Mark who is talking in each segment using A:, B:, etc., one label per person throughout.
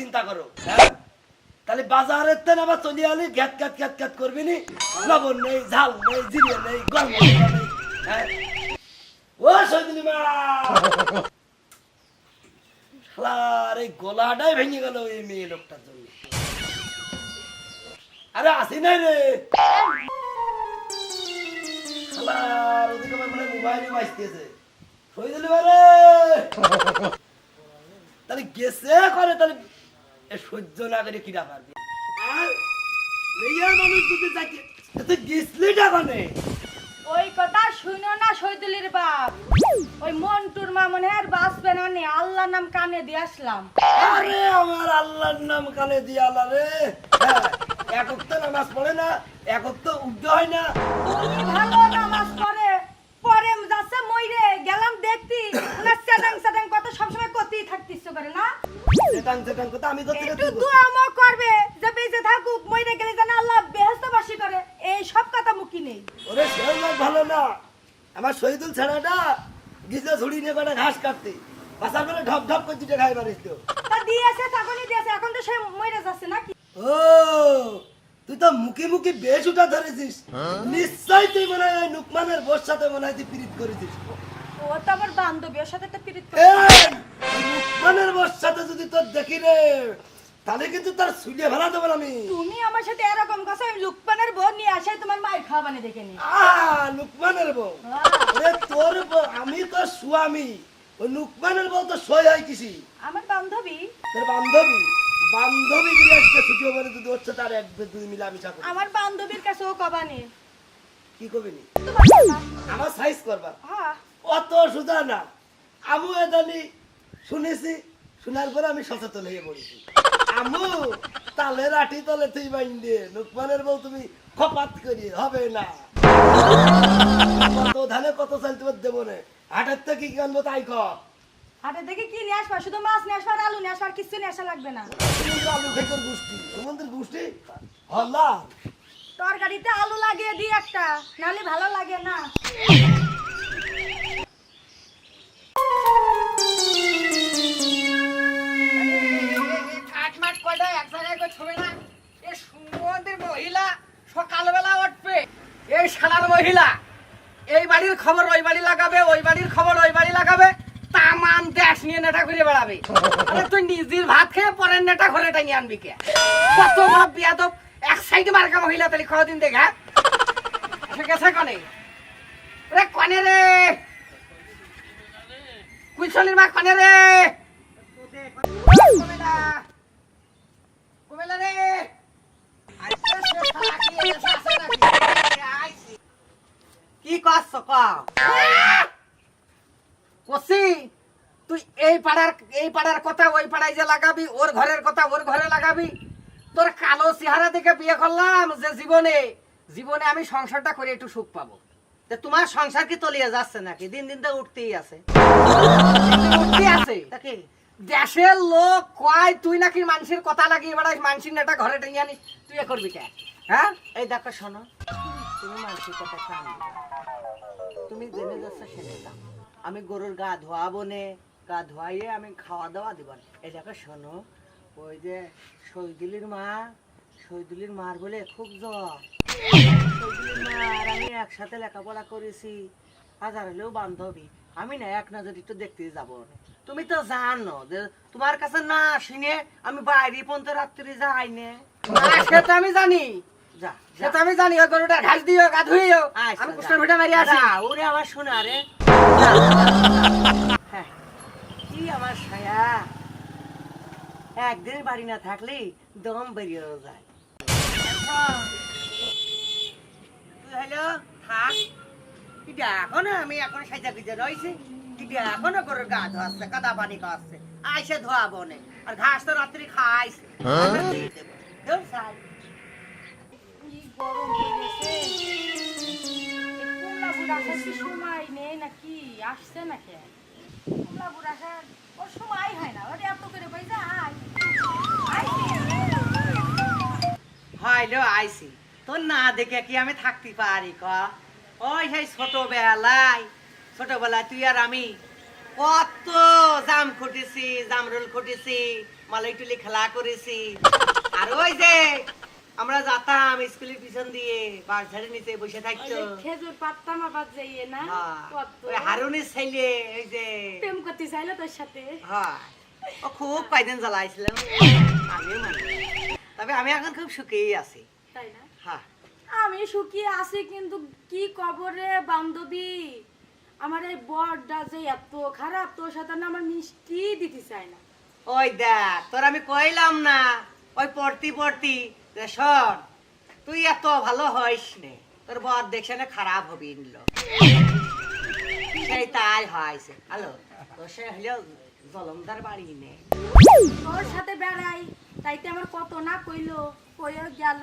A: চিন্তা করো হ্যাঁ? তাহলে বাজারের তেন আবার চলে আলি গ্যাত গ্যাত গ্যাত গ্যাত করবি নি? লবণ নেই, ঝাল নেই, জিরে নেই হ্যাঁ? ও সজনী মা! ভেঙে গেল মেয়ে লোকটার জন্য। আরে আসি নাই রে! রে তাহলে গেছে করে তাহলে এ সহ্য না করে কিরা পারবি আর মেয়ের মানুষ যদি যাকে তুই গেছলিটা কনে
B: ওই কথা শুনো না শহীদুলির বাপ। ওই মন্টুর মা মনে হয় আর বাঁচবে না নে আল্লাহ নাম কানে দিয়ে আসলাম।
A: আরে আমার আল্লাহর নাম কানে দিয়ে রে। হ্যাঁ, একক তো নামাজ পড়ে না একক তো উঠতে হয় না।
B: ভালো নামাজ পড়ে পরে যাচ্ছে মইরে গেলাম দেখতি না সেটাং সেটাং কত সবসময় করতেই থাকতে ইচ্ছে করে না
A: সেটাং সেটাং কথা আমি তো
B: একটু দোয়া মো করবে যে বেঁচে থাকুক মইরে গেলে যেন আল্লাহ বেহেস্তবাসী করে। এই সব কথা মুখি নেই।
A: ওরে সে লোক ভালো না। আমার শহীদুল ছেড়াটা গিজে ঝুড়ি নিয়ে কটা ঘাস কাটতে বাসা করে ঢপ ঢপ করে দুটো খাই মারিস তো।
B: দিয়েছে তখনই দিয়েছে এখন তো সে মইরে যাচ্ছে নাকি?
A: ও তুই তো মুখে মুখে বেশ উঠা ধরেছিস। নিশ্চয় তুই মনে হয় নুকমানের বোর সাথে মনে হয় তুই পিরিত করেছিস।
B: ও তো আমার বান্ধবী ওর সাথে তো পিরিত করে
A: বোর সাথে যদি তোর দেখি রে তাহলে কিন্তু তার সুলিয়ে ভেলা দেবো আমি।
B: তুমি আমার সাথে এরকম কথা আমি লুকপানের বোন নিয়ে আসে তোমার মায়ের খাওয়া বানিয়ে দেখে নি।
A: আহ, নুকমানের বউ? ওরে তোর আমি তো স্বামী। ওই নুকমানের বউ তো সই হয় কিসি?
B: আমার বান্ধবী।
A: তোর বান্ধবী? বান্ধবী গিয়ে আজকে ছুটি হবে যদি হচ্ছে তার এক দুই মিলে আমি চাকরি
B: আমার বান্ধবীর কাছে ও কবানি
A: কি করবি নি? আমার সাইজ করবা।
B: হ্যাঁ।
A: অত সুদা না। আমু এদানি শুনেছি শোনার পরে আমি সচেতন হয়ে পড়েছি। আমু তালে রাঠি তলে তুই বাইন দিয়ে নুকমানের বউ তুমি খপাত করি হবে না। কত ধানে কত চাল তোমার দেবো না হাটের থেকে কি আনব তাই কর।
B: হাটে থেকে কি নিয়ে আসবা? শুধু মাছ নিয়ে আসবা আলু নিয়ে আসবা আর কিছু নিয়ে আসা লাগবে না।
A: আলু খেতের গোষ্ঠী তোমাদের গোষ্ঠী? হল্লা।
B: তরকারিতে আলু লাগিয়ে দিই একটা নালে ভালো লাগে না।
C: কয়টা এক জায়গায় করে না এ সুন্দর মহিলা সকালবেলা উঠবে। এই শালার মহিলা, এই বাড়ির খবর ওই বাড়ি লাগাবে, ওই বাড়ির খবর ওই বাড়ি লাগাবে তামান দেশ নিয়ে নেটা ঘুরে বেড়াবে। আরে তুই নিজের ভাত খেয়ে পরের নেটা ঘরে টাঙিয়ে আনবি কে? কত বড় বিয়াদব। এক সাইডে মার্কা মহিলা তাহলে কদিন দেখা ঠিক আছে কনে? রে কনে রে? কুইশলির মা কনে রে? তোর কালো চেহারা দেখে বিয়ে করলাম যে জীবনে। জীবনে আমি সংসারটা করে একটু সুখ পাবো। তোমার সংসার কি তলিয়ে যাচ্ছে নাকি? দিন দিন তো উঠতেই আছে। উঠতেই আছে? দেশের লোক কয়, তুই নাকি মানুষের কথা লাগিয়ে বেড়াস মানুষের নেটা ঘরে টেনে আনিস, তুই এ করবি কে? হ্যাঁ? এই দেখো, শোনো, তুমি মানুষের কথা কান তুমি জেনে যাচ্ছ সেটা আমি গরুর গা ধোয়াবো নে, গা ধোয়াইয়ে আমি খাওয়া দাওয়া দিব। এই দেখো, শোনো, ওই যে শহীদুলির মা, শহীদুলির মার বলে খুব জ্বর। শহীদুলির মা আর আমি একসাথে লেখাপড়া করেছি। হাজার হলেও বান্ধবী আমি না এক নজর একটু দেখতে যাব। তুমি তো জানো যে তোমার কাছে না শুনে আমি বাইরে পর্যন্ত রাত্রি যাই নে। না, সে আমি জানি। যা আমি জানি ওই গরুটা ঘাস দিও গা ধুইও আমি কুষ্টার ভিটা মারি আসি। ওরে আমার শোনা রে। হ্যাঁ কি আমার ছায়া একদিন বাড়ি না থাকলে দম বেরিয়ে যায়। তুই হলো থাক। এটা এখনও আমি এখন সাজা গুজে রয়েছি। এটা এখনও করে গা ধোয়াচ্ছে কাদা পানি খাওয়াচ্ছে। আইসে ধোয়াবো নে আর ঘাস তো রাত্রি খাইছে। আমরা দিয়ে দেবো। ধুর সাই।
B: কি গরম পড়েছে কোলা বুড়া আসার কি সময় নেই নাকি? আসছে নাকি? কোলা বুড়া ওর সময় হয় না। ওরে এত করে পাই যায়
C: হইল আইসি তোর না দেখে কি আমি থাকতে পারি ক? ওই সেই ছোটবেলায় ছোটবেলায় তুই আর আমি কত জাম খুঁটেছি জামরুল খুঁটেছি মালাই টুলি খেলা করেছি। আর ওই যে আমরা যাতাম স্কুলের পিছন দিয়ে বাস ঝাড়ে নিচে বসে থাকতো।
B: খেজুর পাত্তা মাপাত যাইয়ে না
C: হ্যাঁ, ওই হারুনের ছেলে ওই যে
B: প্রেম করতে চাইলো তোর সাথে।
C: হয় ও খুব কয়দিন জ্বালাইছিলাম আমিও মানি। তবে আমি এখন খুব সুখেই আছি।
B: তাই না?
C: হ্যাঁ।
B: আমি সুখী আছি কিন্তু কি কবরে বান্ধবী? আমার এই বরটা যে এত খারাপ তোর সাথে না আমার মিষ্টি দিতে চায় না।
C: ওই দেখ তোর আমি কইলাম না ওই পড়তি পড়তি শোন তুই এত ভালো হইস নে তোর বর দেখছে না খারাপ হবি নিল সেই তাই হয়েছে হ্যালো তো সে হইল জলমদার বাড়ি নে।
B: তোর সাথে বেড়াই তাইতে আমার কত না কইলো কইও গেল।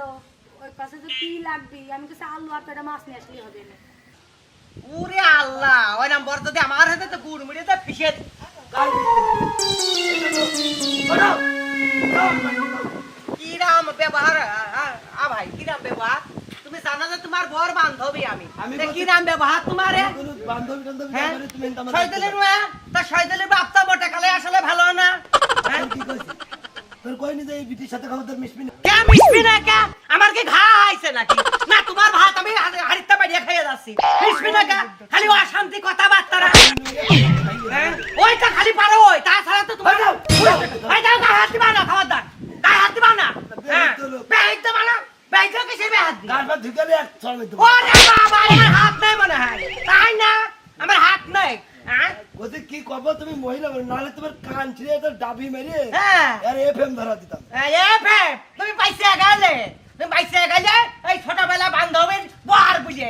B: ওই পাশে যে কি লাগবি? আমি কাছে আলু আর পেটা মাছ নিয়ে আসলে হবে না।
C: ওরে আল্লাহ ওই নাম্বার আমার হাতে তো গুড় তো ফিসে কিরাম ব্যবহার আ ভাই কিরাম ব্যবহার? তুমি জানো যে তোমার বর বান্ধবী আমি।
A: আমি
C: তা
A: বলছি-
C: কিরাম ব্যবহার তোমার? হ্যাঁ? শয়তানের তা শয়তানের বাপ্তা মোটা কালে আসলে ভালো না। হ্যাঁ?
A: তোর কি কইনি যে এই বিটির সাথে খাবার তোর মিশবি না?
C: কে মিশবি না কে? কি ঘা আইছে নাকি? না তোমার ভাত আমি হাড়িতে বাড়িয়ে খাইয়ে যাচ্ছি। মিশবি না খালি অশান্তি কথাবার্তা হ্যাঁ? ওইটা খালি পারো ওই। তাছাড়া তো তোমার
A: যাও,
C: ভাই দাও গায়ে হাত দিবা না খবরদার। গায়ে হাত দিবা না। হ্যাঁ। বেহিত দিবা না। বেহিত কিসে বেহাত দিবা
A: গাছ পা ঢুকালে এক চড়
C: ওরে বাবা আমার হাত নাই মনে হয়। তাই না? আমার হাত নাই। হ্যাঁ?
A: বলছি কি কব তুমি মহিলা নাহলে তোমার কান ছিঁড়ে ডাবি মেরে
C: হ্যাঁ।
A: আর ধরা দিতাম।
C: তুমি পাইছে গেলে গেলে এই ছোটবেলা বান্ধবীর বার বুঝে।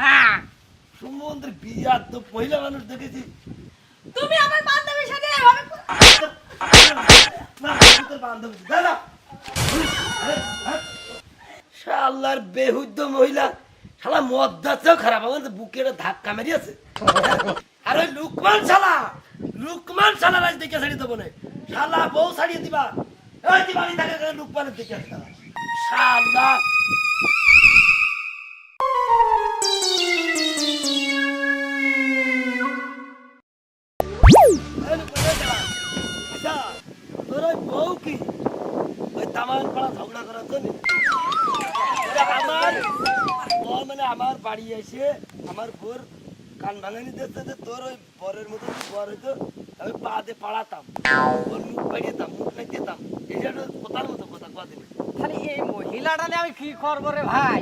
C: হ্যাঁ।
A: সমুদ্রের বিয়া তো মহিলা মানুষ দেখেছি।
B: তুমি আমার বান্ধবীর সাথে এভাবে
A: না তোর বান্ধবী। দাদা। শালার বেহুদ্দ মহিলা। শালা মদ খারাপ আমার বুকে ধাক্কা মেরিয়েছে। আর ওই লুকমান শালা। লুকমান শালা রাজ দেখে ছাড়িয়ে দেবো না? শালা বউ ছাড়িয়ে দিবা। ওই দিবানি থাকে কেন দিকে শালা। আচ্ছা, আমার বাড়ি এসে আমার বোর কান ভাঙানি যে তোর ওই বরের মতো বর হইতো। আমি পা দিয়ে পাড়াতাম। ওর মুখ পাড়িয়েতাম মুখ নাই দিতাম এটা একটা কথার মতো কথা কদিন
C: খালি এই মহিলাটা আমি কি করব রে ভাই?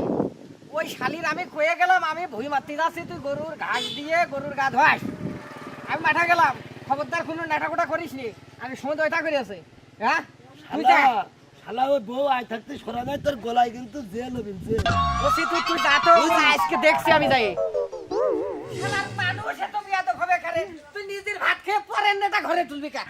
C: ওই শালির আমি কয়ে গেলাম আমি ভুই মাতি যাচ্ছি তুই গরুর ঘাস দিয়ে গরুর গা ধোয়াস। আমি মাঠা গেলাম খবরদার কোনো নেটাকোটা করিস নি আমি সময় ওইটা করে আছে হ্যাঁ? তুই।
A: শালা ওই বউ আয় থাকতে সরা নাই তোর গলায় কিন্তু জেল হবিন জেল।
C: বলছি তুই তুই যা তো আজকে দেখছি আমি যাই। শালার মানুষ এত বিয়া তো হবে কারে না নেতা ঘরে তুলবি কা